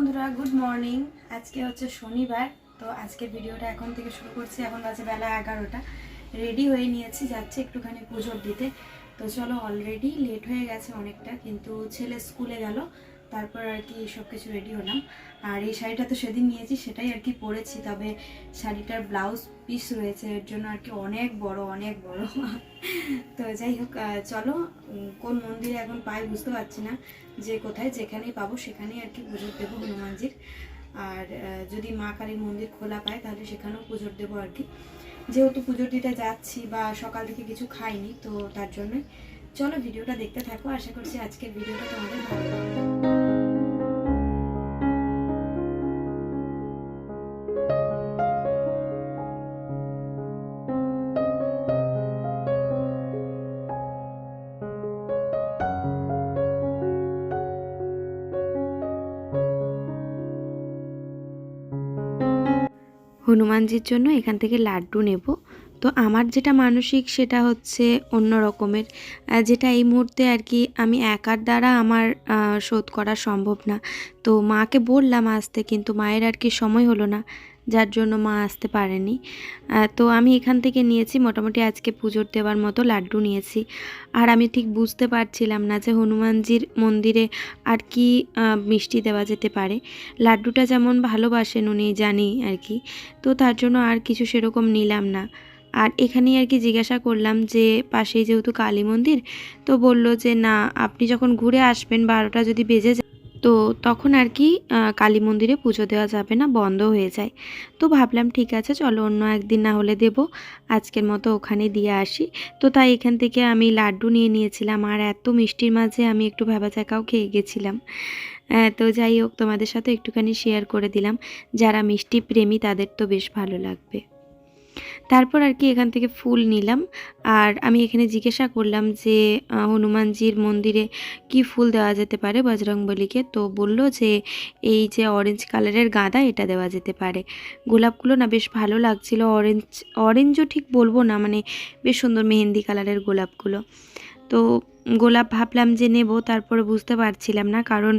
বন্ধুরা good morning আজকে হচ্ছে শনিবার, তো আজকে ভিডিওটা এখন থেকে শুরু করছি। এখন বাজে বেলা এগারোটা। রেডি হয়ে নিয়েছি, যাচ্ছে একটুখানি পুজোর দিতে। তো চলো অলরেডি লেট হয়ে গেছে অনেকটা, কিন্তু ছেলে স্কুলে গেল। তারপর আর কি সব কিছু রেডি হলাম। আর এই শাড়িটা তো সেদিন নিয়েছি, সেটাই আর কি পরেছি। তবে শাড়িটার ব্লাউজ পিস রয়েছে, এর জন্য আর কি অনেক বড় অনেক বড়। তো যাই হোক চলো কোন মন্দিরে এখন পাই বুঝতে পারছি না। যে কোথায় যেখানেই পাবো সেখানেই আর কি পুজো দেবো হনুমানজির। আর যদি মা কালীর মন্দির খোলা পায় তাহলে সেখানেও পুজোর দেবো আর কি। যেহেতু পুজোর দিতে যাচ্ছি বা সকাল থেকে কিছু খাইনি, তো তার জন্যই চলো ভিডিওটা দেখতে থাকো, আশা করছি আজকের ভিডিওটা তোমাদের ভালো লাগবে। হনুমানজির জন্য এখান থেকে লাড্ডু নেব। তো আমার যেটা মানসিক সেটা হচ্ছে অন্য রকমের। যেটা এই মুহূর্তে আর কি আমি একার দ্বারা আমার শোধ করা সম্ভব না। তো মাকে বললাম আসতে কিন্তু মায়ের আর কি সময় হলো না, যার জন্য মা আসতে পারেনি। তো আমি এখান থেকে নিয়েছি, মোটামুটি আজকে পুজোর দেওয়ার মতো লাড্ডু নিয়েছি। আর আমি ঠিক বুঝতে পারছিলাম না যে হনুমানজির মন্দিরে আর কি মিষ্টি দেওয়া যেতে পারে। লাড্ডুটা যেমন ভালোবাসেন উনি জানি আর কি। তো তার জন্য আর কিছু সেরকম নিলাম না। আর এখানেই আর কি জিজ্ঞাসা করলাম যে, পাশেই যেহেতু কালী মন্দির, তো বলল যে, না, আপনি যখন ঘুরে আসবেন বারোটা যদি বেজে যায়, তো তখন আর কি কালী মন্দিরে পুজো দেওয়া যাবে না, বন্ধ হয়ে যায়। তো ভাবলাম, ঠিক আছে, চলো অন্য একদিন না হলে দেবো। আজকের মতো ওখানে দিয়ে আসি। তো তাই এখান থেকে আমি লাড্ডু নিয়ে নিয়েছিলাম, আর এত মিষ্টির মাঝে আমি একটু ভেবা চাকাও খেয়ে গেছিলাম। তো যাই হোক, তোমাদের সাথে একটুখানি শেয়ার করে দিলাম। যারা মিষ্টি প্রেমী, তাদের তো বেশ ভালো লাগবে। তারপর আর কি এখান থেকে ফুল নিলাম। আর আমি এখানে জিজ্ঞাসা করলাম যে হনুমানজির মন্দিরে কি ফুল দেওয়া যেতে পারে বজরংবলীকে তো বলল যে, এই যে অরেঞ্জ কালারের গাঁদা এটা দেওয়া যেতে পারে। গোলাপগুলো না বেশ ভালো লাগছিল অরেঞ্জ অরেঞ্জও ঠিক বলব না মানে বেশ সুন্দর মেহেন্দি কালারের গোলাপগুলো। তো গোলাপ ভাবলাম যে নেব, তারপরে বুঝতে পারছিলাম না, কারণ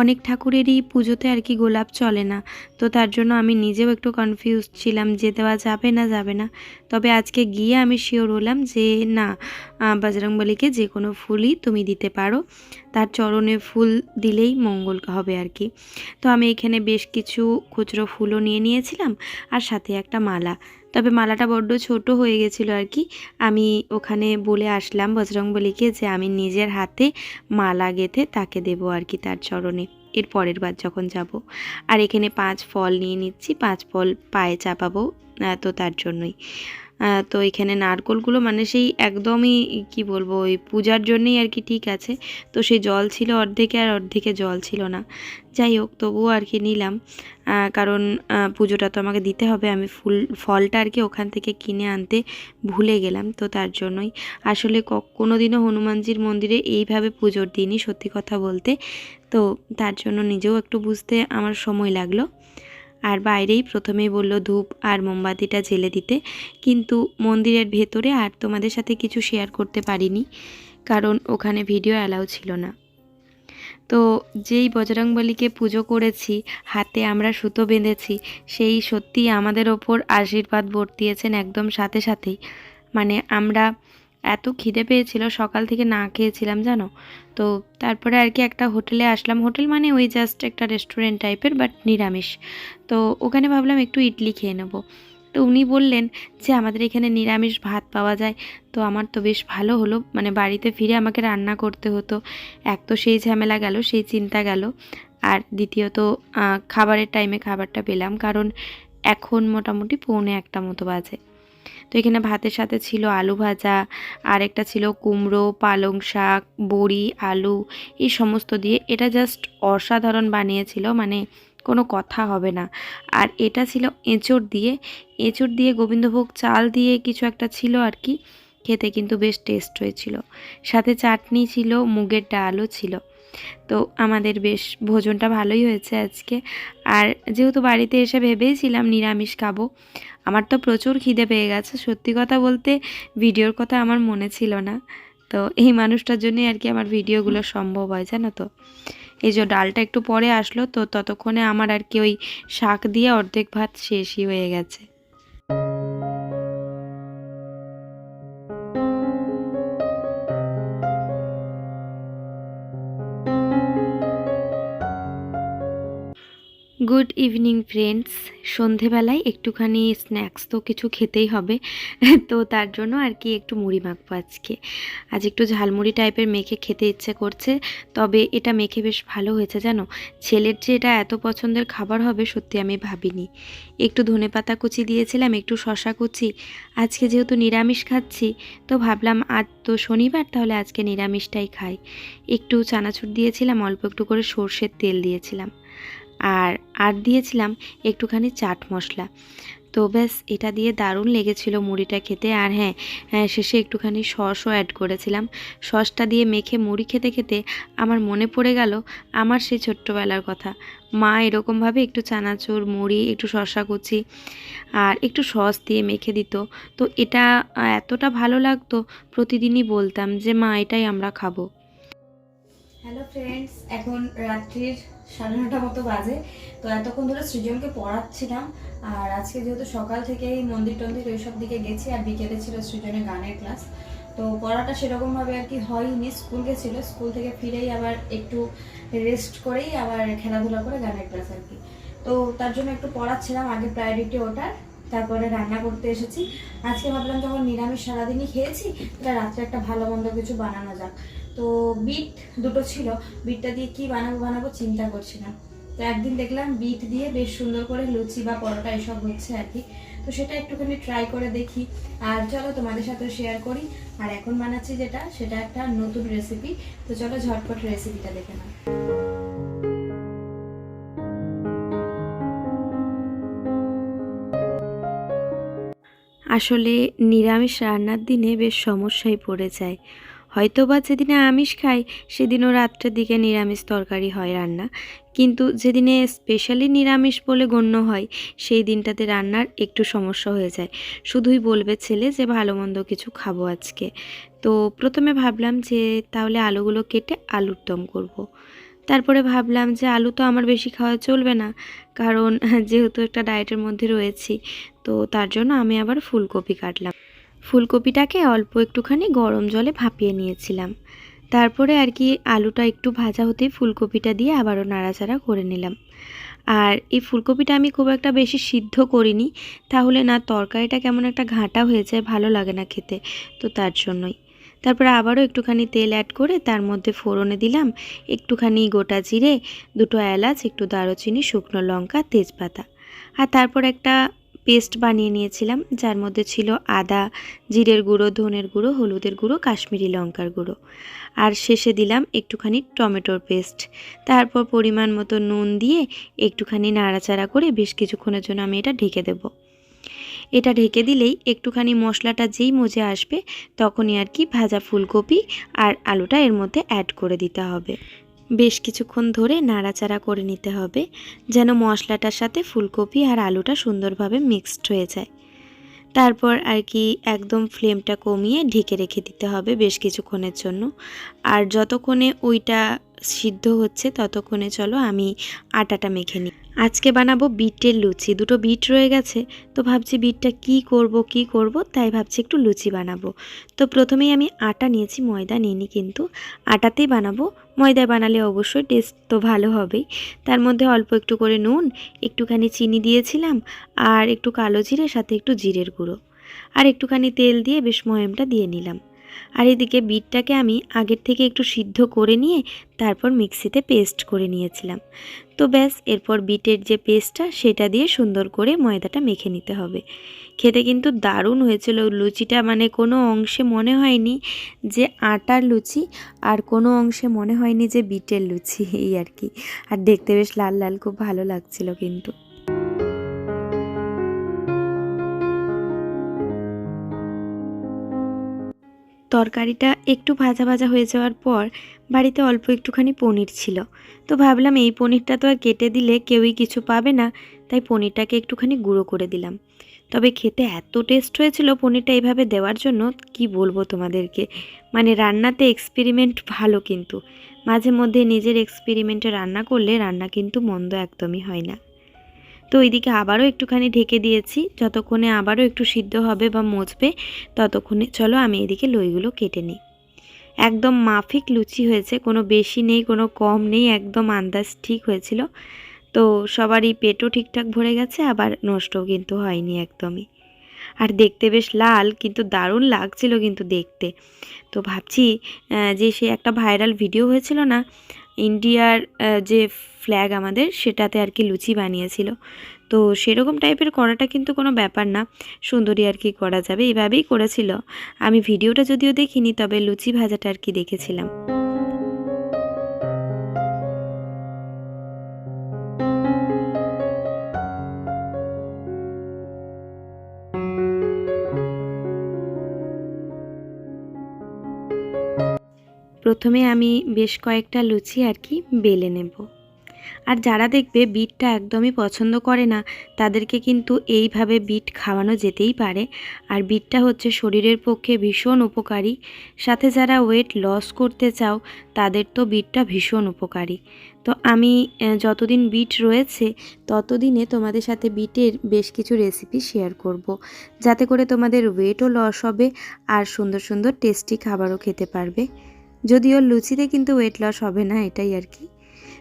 অনেক ঠাকুরেরই পুজোতে আর কি গোলাপ চলে না। তো তার জন্য আমি নিজেও একটু কনফিউজ ছিলাম যে দেওয়া যাবে না যাবে না। তবে আজকে গিয়ে আমি শিওর হলাম যে না বজরংবলীকে যে কোনো ফুলই তুমি দিতে পারো। তার চরণে ফুল দিলেই মঙ্গল হবে আর কি। তো আমি এখানে বেশ কিছু খুচরো ফুলও নিয়ে নিয়েছিলাম, আর সাথে একটা মালা। তবে মালাটা বড্ড ছোট হয়ে গেছিল আর কি। আমি ওখানে বলে আসলাম বজরংবলীকে যে আমি নিজের হাতে মালা গেঁথে তাকে দেবো আর কি তার চরণে। এর পরের বার যখন যাব। আর এখানে পাঁচ ফল নিয়ে নিচ্ছি, পাঁচ ফল পায়ে চাপাবো তো তার জন্যই। তো এখানে নারকোলগুলো মানে সেই একদমই কি বলব, ওই পূজার জন্যই আর কি ঠিক আছে। তো সেই জল ছিল অর্ধেকে আর অর্ধেকে জল ছিল না। যাই হোক, তবুও আর কি নিলাম। কারণ পুজোটা তো আমাকে দিতে হবে। আমি ফুল, ফলটা আর কি ওখান থেকে কিনে আনতে ভুলে গেলাম, তো তার জন্যই। আসলে কোনো দিনও হনুমানজির মন্দিরে এইভাবে পুজোর দিনই সত্যি কথা বলতে। তো তার জন্য নিজেও একটু বুঝতে আমার সময় লাগল। আর বাইরেই প্রথমেই বলল, ধূপ আর মোমবাতিটা জেলে দিতে। কিন্তু মন্দিরের ভেতরে আর তোমাদের সাথে কিছু শেয়ার করতে পারিনি, কারণ ওখানে ভিডিও অ্যালাউ ছিল না। তো যেই বজরংবলীকে পুজো করেছি, হাতে আমরা সুতো বেঁধেছি, সেই সত্যি আমাদের ওপর আশীর্বাদ বর্তিয়েছেন একদম সাথে সাথেই। মানে আমরা এত খিদে পেয়েছিল, সকাল থেকে না খেয়েছিলাম, জানো? তো তারপরে আর কি একটা হোটেলে আসলাম। হোটেল মানে ওই জাস্ট একটা রেস্টুরেন্ট টাইপের বাট নিরামিষ। তো ওখানে ভাবলাম একটু ইডলি খেয়ে নেব। তো উনি বললেন যে, আমাদের এখানে নিরামিষ ভাত পাওয়া যায়। তো আমার তো বেশ ভালো হলো। মানে বাড়িতে ফিরে আমাকে রান্না করতে হতো। এক তো সেই ঝামেলা গেল, সেই চিন্তা গেল। আর দ্বিতীয়ত খাবারের টাইমে খাবারটা পেলাম। কারণ এখন মোটামুটি পৌনে একটা মতো বাজে। তো এখানে ভাতের সাথে ছিল আলু ভাজা আর একটা ছিল কুমড়ো, পালং শাক, বড়ি, আলু, এই সমস্ত দিয়ে। এটা জাস্ট অসাধারণ বানিয়েছিল মানে কোনো কথা হবে না। আর এটা ছিল এঁচড় দিয়ে। এঁচড় দিয়ে গোবিন্দভোগ চাল দিয়ে কিছু একটা ছিল আর কি। খেতে কিন্তু বেশ টেস্ট হয়েছিল। সাথে চাটনি ছিল, মুগের ডালও ছিল। তো আমাদের বেশ ভোজনটা ভালোই হয়েছে আজকে। আর যেহেতু বাড়িতে এসে ভেবেইছিলাম নিরামিষ খাব, আমার তো প্রচুর খিদে পেয়ে গেছে। সত্যি কথা বলতে ভিডিওর কথা আমার মনে ছিল না। তো এই মানুষটার জন্যই আর কি আমার ভিডিওগুলো সম্ভব হয়, জানো তো। এই যে ডালটা একটু পরে আসলো, তো ততক্ষণে আমার আর কি ওই শাক দিয়ে অর্ধেক ভাত শেষই হয়ে গেছে। গুড ইভিনিং ফ্রেন্ডস সন্ধেবেলায় একটুখানি স্ন্যাক্স তো কিছু খেতেই হবে। তো তার জন্য আর কি একটু মুড়ি মাখবো আজকে। আজ একটু ঝালমুড়ি টাইপের মেখে খেতে ইচ্ছে করছে, তবে এটা মেখে বেশ ভালো হয়েছে, জানো? ছেলের যে এটা এত পছন্দের খাবার হবে, সত্যি আমি ভাবিনি। একটু ধনে পাতা কুচি দিয়েছিলাম, একটু শশা কুচি। আজকে যেহেতু নিরামিষ খাচ্ছি, তো ভাবলাম আজ তো শনিবার, তাহলে আজকে নিরামিষটাই খাই। একটু চানাচুর দিয়েছিলাম, অল্প একটু করে সর্ষের তেল দিয়েছিলাম। আর আর দিয়েছিলাম একটুখানি চাট মশলা। তো ব্যাস, এটা দিয়ে দারুণ লেগেছিল মুড়িটা খেতে। আর হ্যাঁ হ্যাঁ শেষে একটুখানি সসও অ্যাড করেছিলাম। সসটা দিয়ে মেখে মুড়ি খেতে খেতে আমার মনে পড়ে গেল আমার সেই ছোট্টবেলার কথা। মা এরকমভাবে একটু চানাচুর, মুড়ি, একটু শসা কুচি আর একটু সস দিয়ে মেখে দিত। তো এটা এতটা ভালো লাগতো, প্রতিদিনই বলতাম যে, মা, এটাই আমরা খাব। হ্যালো ফ্রেন্ডস এখন রাত্রির সাড়ে নটা মতো বাজে। তো এতক্ষণ ধরে সৃজনকে পড়াচ্ছিলাম, আর আজকে যেহেতু সকাল থেকেই মন্দির টন্দির ওইসব দিকে গেছি, আর বিকেলে ছিল সৃজনের গানের ক্লাস। তো পড়াটা সেরকমভাবে আর কি হয়নি, স্কুল গেছিল, স্কুল থেকে ফিরেই আবার একটু রেস্ট করেই আবার খেলাধুলা করে গানের ক্লাস আর কি। তো তার জন্য একটু পড়াচ্ছিলাম, আগে প্রায়োরিটি ওটার। তারপরে রান্না করতে এসেছি। আজকে ভাবলাম যখন নিরামিষ সারাদিনই খেয়েছি, তাহলে রাত্রে একটা ভালো মন্দ কিছু বানানো যাক। তো বিট দুটো ছিল। বিটটা দিয়ে কি বানাবো বানাবো চিন্তা করছিলাম তো একদিন দেখলাম বিট দিয়ে বেশ সুন্দর করে লুচি বা পরোটা এসব হচ্ছে আর কি। তো সেটা একটুখানি ট্রাই করে দেখি। আর চলো তোমাদের সাথে শেয়ার করি। আর এখন বানাচ্ছি যেটা, সেটা একটা নতুন রেসিপি তো চলো ঝটপট রেসিপিটা দেখে নাও। আসলে নিরামিষ রান্নার দিনে বেশ সমস্যায় পড়ে যায়। হয়তো বা যেদিনে আমিষ খাই, সেদিনও রাত্রের দিকে নিরামিষ তরকারি হয় রান্না। কিন্তু যেদিনে স্পেশালি নিরামিষ বলে গণ্য হয়, সেই দিনটাতে রান্নার একটু সমস্যা হয়ে যায়। শুধুই বলবে ছেলে যে ভালো মন্দ কিছু খাব আজকে। তো প্রথমে ভাবলাম যে তাহলে আলুগুলো কেটে আলুর দম করব। তারপরে ভাবলাম যে আলু তো আমার বেশি খাওয়া চলবে না। কারণ যেহেতু একটা ডায়েটের মধ্যে রয়েছি, তো তার জন্য আমি আবার ফুলকপি কাটলাম। ফুলকপিটাকে অল্প একটুখানি গরম জলে ভাপিয়ে নিয়েছিলাম। তারপরে আর কি আলুটা একটু ভাজা হতেই ফুলকপিটা দিয়ে আবারও নাড়াচাড়া করে নিলাম। আর এই ফুলকপিটা আমি খুব একটা বেশি সিদ্ধ করিনি, তাহলে না তরকারিটা কেমন একটা ঘাঁটা হয়ে যায় ভালো লাগে না খেতে, তো তার জন্যই। তারপরে আবারও একটুখানি তেল অ্যাড করে তার মধ্যে ফোড়নে দিলাম, একটুখানি গোটা জিরে, দুটো এলাচ, একটু দারুচিনি, শুকনো লঙ্কা, তেজপাতা। আর তারপর একটা পেস্ট বানিয়ে নিয়েছিলাম, যার মধ্যে ছিল আদা, জিরের গুঁড়ো, ধনের গুঁড়ো, হলুদের গুঁড়ো, কাশ্মীরি লঙ্কার গুঁড়ো। আর শেষে দিলাম একটুখানি টমেটোর পেস্ট। তারপর পরিমাণ মতো নুন দিয়ে একটুখানি নাড়াচাড়া করে বেশ কিছুক্ষণের জন্য আমি এটা ঢেকে দেব। এটা ঢেকে দিলেই একটুখানি মশলাটা যেই মজে আসবে, তখনই আর কি ভাজা ফুলকপি আর আলুটা এর মধ্যে অ্যাড করে দিতে হবে। বেশ কিছুক্ষণ ধরে নাড়াচাড়া করে নিতে হবে, যেন মশলাটার সাথে ফুলকপি আর আলুটা সুন্দরভাবে মিক্সড হয়ে যায়। তারপর আর কি একদম ফ্লেমটা কমিয়ে ঢেকে রেখে দিতে হবে বেশ কিছুক্ষণের জন্য। আর যতক্ষণে ওইটা সিদ্ধ হচ্ছে, ততক্ষণে চলো আমি আটাটা মেখে নিই আজকে বানাবো বিটের লুচি, দুটো বিট রয়ে গেছে, তো ভাবছি বিটটা কি করব কি করব, তাই ভাবছি একটু লুচি বানাবো। তো প্রথমেই আমি আটা নিয়েছি, ময়দা নিইনি কিন্তু, আটাতেই বানাবো। ময়দায় বানালে অবশ্যই টেস্ট তো ভালো হবেই। তার মধ্যে অল্প একটু করে নুন, একটুখানি চিনি দিয়েছিলাম, আর একটু কালো জিরে, সাথে একটু জিরের গুঁড়ো। আর একটুখানি তেল দিয়ে বেশ ময়মটা দিয়ে নিলাম। আর এদিকে বিটটাকে আমি আগের থেকে একটু সিদ্ধ করে নিয়ে তারপর মিক্সিতে পেস্ট করে নিয়েছিলাম। তো ব্যাস, এরপর বিটের যে পেস্টটা সেটা দিয়ে সুন্দর করে ময়দাটা মেখে নিতে হবে। খেতে কিন্তু দারুণ হয়েছিল। লুচিটা মানে কোনো অংশে মনে হয়নি যে আটার লুচি আর কোনো অংশে মনে হয়নি যে বিটের লুচি, এই আর কি। আর দেখতে বেশ লাল লাল, খুব ভালো লাগছিল কিন্তু। তরকারিটা একটু ভাজা ভাজা হয়ে যাওয়ার পর বাড়িতে অল্প একটুখানি পনির ছিল। তো ভাবলাম এই পনিরটা তো আর কেটে দিলে কেউই কিছু পাবে না, তাই পনিরটাকে একটুখানি গুঁড়ো করে দিলাম। তবে খেতে এত টেস্ট হয়েছিল পনিরটা এইভাবে দেওয়ার জন্য, কি বলব তোমাদেরকে? মানে রান্নাতে এক্সপেরিমেন্ট ভালো কিন্তু। মাঝে মধ্যে নিজের এক্সপেরিমেন্টে রান্না করলে রান্না কিন্তু মন্দ একদমই হয় না। তো ওইদিকে আবারও একটুখানি ঢেকে দিয়েছি। যতক্ষণে আবারও একটু সিদ্ধ হবে বা মজবে ততক্ষণে চলো আমি এদিকে লইগুলো কেটে নিই। একদম মাফিক লুচি হয়েছে, কোনো বেশি নেই, কোনো কম নেই, একদম আন্দাজ ঠিক হয়েছিল। তো সবারই পেটও ঠিকঠাক ভরে গেছে, আবার নষ্টও কিন্তু হয়নি একদমই। আর দেখতে বেশ লাল, কিন্তু দারুণ লাগছিল কিন্তু দেখতে। তো ভাবছি যে সে একটা ভাইরাল ভিডিও হয়েছিল না ইন্ডিয়ার যে ফ্ল্যাগ আমাদের, সেটাতে আর কি লুচি বানিয়েছিল। তো সেরকম টাইপের করাটা কিন্তু কোনো ব্যাপার না। সুন্দরী আর কি করা যাবে এইভাবেই করেছিল। আমি ভিডিওটা যদিও দেখিনি, তবে লুচি ভাজাটা আর কি দেখেছিলাম। প্রথমে আমি বেশ কয়েকটা লুচি আর কি বেলে নেব। আর যারা দেখবে বিটটা একদমই পছন্দ করে না, তাদেরকে কিন্তু এইভাবে বিট খাওয়ানো যেতেই পারে। আর বিটটা হচ্ছে শরীরের পক্ষে ভীষণ উপকারী। সাথে যারা ওয়েট লস করতে চাও, তাদের তো বিটটা ভীষণ উপকারী। তো আমি যতদিন বিট রয়েছে, ততদিনে তোমাদের সাথে বিটের বেশ কিছু রেসিপি শেয়ার করব। যাতে করে তোমাদের ওয়েটও লস হবে আর সুন্দর সুন্দর টেস্টি খাবারও খেতে পারবে। যদিও লুচিতে কিন্তু ওয়েট লস হবে না, এটাই আর কি।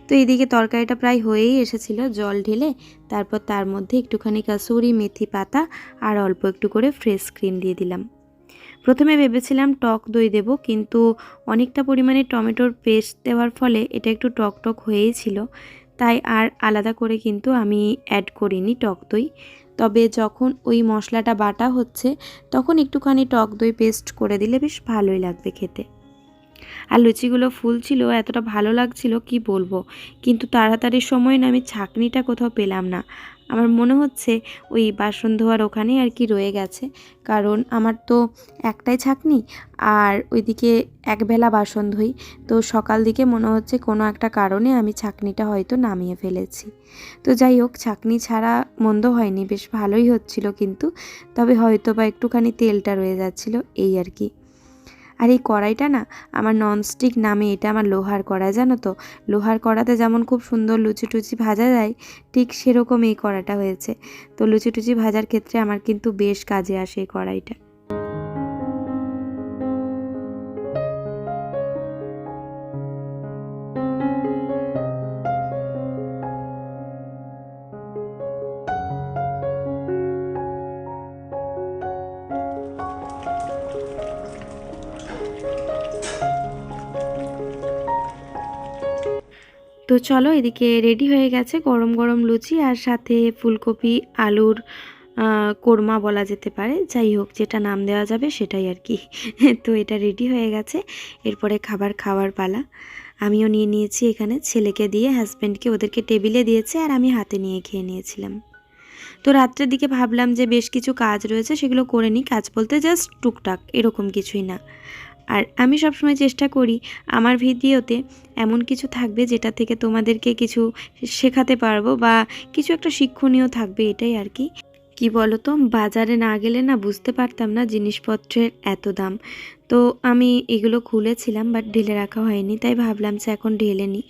তো এদিকে তরকারিটা প্রায় হয়েই এসেছিল, জল ঢেলে, তারপর তার মধ্যে একটুখানি কাসুরি মেথি পাতা আর অল্প একটু করে ফ্রেশ ক্রিম দিয়ে দিলাম। প্রথমে ভেবেছিলাম টক দই দেব, কিন্তু অনেকটা পরিমাণে টমেটোর পেস্ট দেওয়ার ফলে এটা একটু টক টক হয়েই ছিল। তাই আর আলাদা করে কিন্তু আমি অ্যাড করিনি টক দই। তবে যখন ওই মশলাটা বাটা হচ্ছে, তখন একটুখানি টক দই পেস্ট করে দিলে বেশ ভালোই লাগবে খেতে। আর লুচিগুলো ফুল ছিল এতটা ভালো লাগছিল, কি বলব? কিন্তু তাড়াতাড়ির সময় না আমি ছাকনিটা কোথাও পেলাম না। আমার মনে হচ্ছে ওই বাসন ধোয়ার ওখানেই আর কি রয়ে গেছে। কারণ আমার তো একটাই ছাকনি আর ওইদিকে একবেলা বাসন ধুই। তো সকাল দিকে মনে হচ্ছে কোনো একটা কারণে আমি ছাকনিটা হয়তো নামিয়ে ফেলেছি। তো যাই হোক, ছাকনি ছাড়া মন্দ হয়নি, বেশ ভালোই হচ্ছিল কিন্তু। তবে হয়তো বা একটুখানি তেলটা রয়ে যাচ্ছিল, এই আর কি। আর এই কড়াইটা না আমার ননস্টিক নামে এটা আমার লোহার কড়াই, জানো তো? লোহার কড়াতে যেমন খুব সুন্দর লুচি টুচি ভাজা যায়, ঠিক সেরকম এই কড়াটা হয়েছে। তো লুচি টুচি ভাজার ক্ষেত্রে আমার কিন্তু বেশ কাজে আসে এই কড়াইটা। চলো, এদিকে রেডি হয়ে গেছে গরম গরম লুচি আর সাথে ফুলকপি, আলুর কোরমা বলা যেতে পারে। যাই হোক, যেটা নাম দেওয়া যাবে সেটাই আর কি। তো এটা রেডি হয়ে গেছে। এরপরে খাবার খাওয়ার পালা। আমিও নিয়ে নিয়েছি এখানে। ছেলেকে দিয়ে হাজব্যান্ডকে ওদেরকে টেবিলে দিয়েছে আর আমি হাতে নিয়ে খেয়ে নিয়েছিলাম। তো রাত্রের দিকে ভাবলাম যে বেশ কিছু কাজ রয়েছে, সেগুলো করে নিই। কাজ বলতে জাস্ট টুকটাক, এরকম কিছুই না। আর আমি সবসময় চেষ্টা করি আমার ভিডিওতে এমন কিছু থাকবে যেটা থেকে তোমাদেরকে কিছু শেখাতে পারব বা কিছু একটা শিক্ষণীয় থাকবে এটাই আর কি। কি বলো তো বাজারে না গেলে না বুঝতে পারতাম না জিনিসপত্রের এত দাম। তো আমি এগুলো খুলেছিলাম বাট ঢেলে রাখা হয়নি, তাই ভাবলাম যে এখন ঢেলে নিই।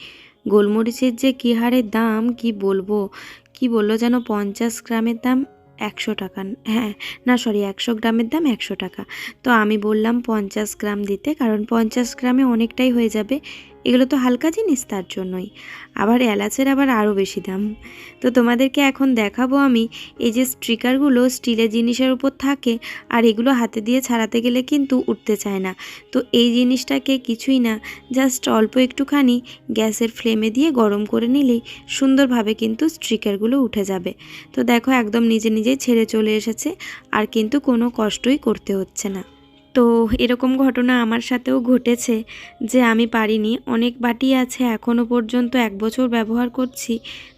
গোলমরিচের যে কী হারে দাম, কি বলব? কি বলল যেন পঞ্চাশ গ্রামের দাম? একশো টাকা। হ্যাঁ না সরি একশো গ্রামের দাম একশো টাকা। তো আমি বললাম পঞ্চাশ গ্রাম দিতে, কারণ পঞ্চাশ গ্রামে অনেকটাই হয়ে যাবে। এগুলো তো হালকা জিনিস তার জন্যই। আবার এলাচের আবার আরও বেশি দাম। তো তোমাদেরকে এখন দেখাবো আমি এই যে স্ট্রিকারগুলো স্টিলের জিনিসের উপর থাকে আর এগুলো হাতে দিয়ে ছাড়াতে গেলে কিন্তু উঠতে চায় না। তো এই জিনিসটাকে কিছুই না, জাস্ট অল্প একটুখানি গ্যাসের ফ্লেমে দিয়ে গরম করে নিলেই সুন্দরভাবে কিন্তু স্ট্রিকারগুলো উঠে যাবে। তো দেখো একদম নিজে নিজেই ছেড়ে চলে এসেছে আর কিন্তু কোনো কষ্টই করতে হচ্ছে না। তো এরকম ঘটনা আমার সাথেও ঘটেছে যে আমি পারিনি। অনেক বাটি আছে এখনও পর্যন্ত এক বছর ব্যবহার করছি,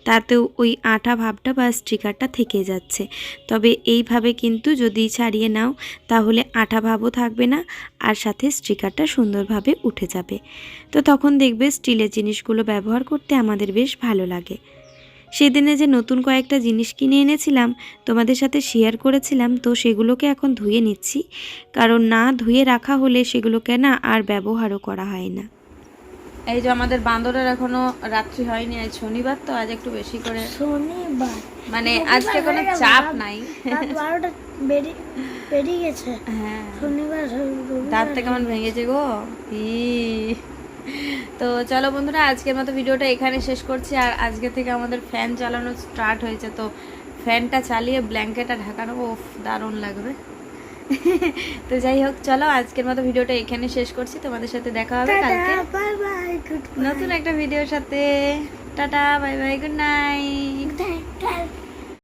তাতেও ওই আঠা ভাবটা বা স্টিকারটা থেকে যাচ্ছে। তবে এইভাবে কিন্তু যদি ছাড়িয়ে নাও, তাহলে আঠা ভাবও থাকবে না, আর সাথে স্টিকারটা সুন্দরভাবে উঠে যাবে। তো তখন দেখবে স্টিলের জিনিসগুলো ব্যবহার করতে আমাদের বেশ ভালো লাগে। সেদিনে যে নতুন কয়েকটা জিনিস কিনে এনেছিলাম তোমাদের সাথে শেয়ার করেছিলাম তো সেগুলোকে এখন ধুয়ে নিচ্ছি। কারণ না ধুয়ে রাখা হলে সেগুলোকে না আর ব্যবহারও করা হয় না। এই যে আমাদের বান্দরের এখনও রাত্রি হয়নি আজ শনিবার তো আজ একটু বেশি করে শনিবার? মানে আজকে কোনো চাপ নাই। বারোটা বেরিয়ে গেছে। হ্যাঁ। শনিবার। দাঁতটা কেমন ভেঙেছে গো। ই। তো চলো বন্ধুরা আজকের মতো ভিডিওটা এখানে শেষ করছি। আর আজকে থেকে আমাদের ফ্যান চালানো স্টার্ট হয়েছে তো ফ্যানটা চালিয়ে ব্ল্যাঙ্কেটটা ঢাকানো ও দারুণ লাগবে। তো যাই হোক চলো আজকের মতো ভিডিওটা এখানে শেষ করছি। তোমাদের সাথে দেখা হবে কালকে নতুন একটা ভিডিওর সাথে। Tata bye bye good night